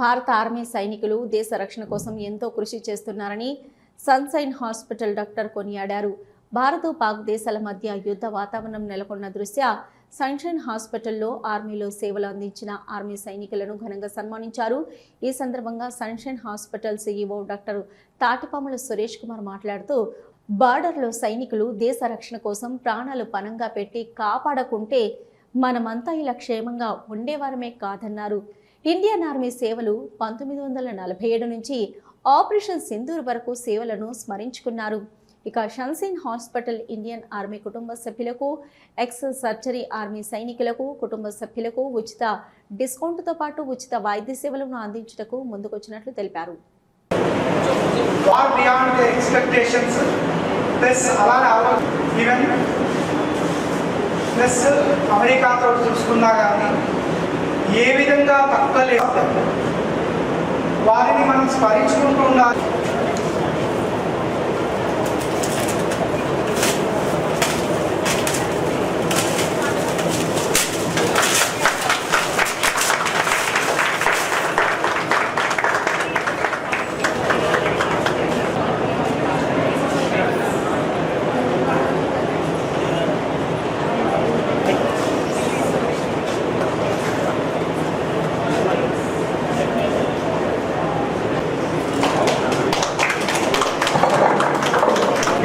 భారత ఆర్మీ సైనికులు దేశ రక్షణ కోసం ఎంతో కృషి చేస్తున్నారని సన్సైన్ హాస్పిటల్ డాక్టర్ కొనియాడారు. భారత్ పాక్ దేశాల మధ్య యుద్ధ వాతావరణం నెలకొన్న దృష్ట్యా సన్షైన్ హాస్పిటల్లో ఆర్మీలో సేవలు అందించిన ఆర్మీ సైనికులను ఘనంగా సన్మానించారు. ఈ సందర్భంగా sunshine hospital CEO doctor Tatipamula Suresh Kumar మాట్లాడుతూ బార్డర్లో సైనికులు దేశ రక్షణ కోసం ప్రాణాలు పణంగా పెట్టి కాపాడకుంటే మనమంతా ఇలా క్షేమంగా ఉండేవారమే కాదన్నారు. ఇండియన్ ఆర్మీ సేవలు పంతొమ్మిది వందల నలభై ఏడు నుంచి ఆపరేషన్ సింధూర్ వరకు సేవలను స్మరించుకున్నారు. ఇక షన్సిన్ హాస్పిటల్ ఇండియన్ ఆర్మీ కుటుంబ సభ్యులకు ఎక్స్ సర్జరీ ఆర్మీ సైనికులకు కుటుంబ సభ్యులకు ఉచిత డిస్కౌంట్తో పాటు ఉచిత వైద్య సేవలను అందించుటకు ముందుకొచ్చినట్లు తెలిపారు. ప్లస్ అమెరికాతో చూసుకున్నా కానీ ఏ విధంగా తక్కువ వారిని మనం స్మరించుకుంటూ ఉండాలి.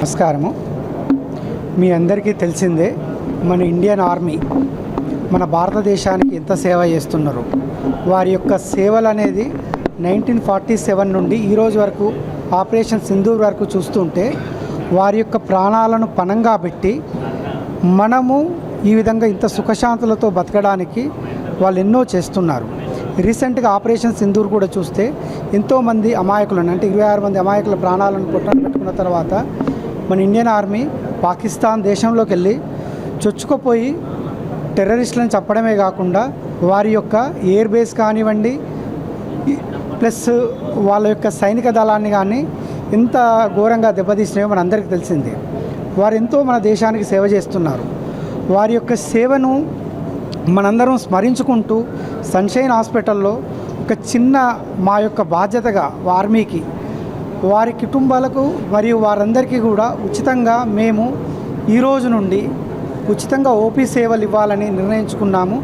నమస్కారము. మీ అందరికీ తెలిసిందే మన ఇండియన్ ఆర్మీ మన భారతదేశానికి ఎంత సేవ చేస్తున్నారు? వారి యొక్క సేవలు అనేది నైన్టీన్ ఫార్టీ సెవెన్ నుండి ఈ రోజు వరకు ఆపరేషన్ సింధూర్ వరకు చూస్తుంటే వారి యొక్క ప్రాణాలను పణంగా పెట్టి మనము ఈ విధంగా ఇంత సుఖశాంతులతో బతకడానికి వాళ్ళు ఎన్నో చేస్తున్నారు. రీసెంట్గా ఆపరేషన్ సింధూర్ కూడా చూస్తే ఎంతోమంది అమాయకులను అంటే ఇరవై ఆరు మంది అమాయకుల ప్రాణాలను పొట్టన పెట్టుకున్న తర్వాత మన ఇండియన్ ఆర్మీ పాకిస్తాన్ దేశంలోకి వెళ్ళి చొచ్చుకుపోయి టెర్రరిస్టులను చంపడమే కాకుండా వారి యొక్క ఎయిర్ బేస్ కానివ్వండి ప్లస్ వాళ్ళ యొక్క సైనిక దళాన్ని కానీ ఎంత ఘోరంగా దెబ్బతీసినాయో మన అందరికీ తెలిసిందే. వారు ఎంతో మన దేశానికి సేవ చేస్తున్నారు. వారి యొక్క సేవను మనందరం స్మరించుకుంటూ సన్షైన్ హాస్పిటల్లో ఒక చిన్న మా యొక్క బాధ్యతగా ఆర్మీకి వారి కుటుంబాలకు మరియు వారందరికీ కూడా ఉచితంగా మేము ఈ రోజు నుండి ఉచితంగా ఓపీ సేవలు ఇవ్వాలని నిర్ణయించుకున్నాము.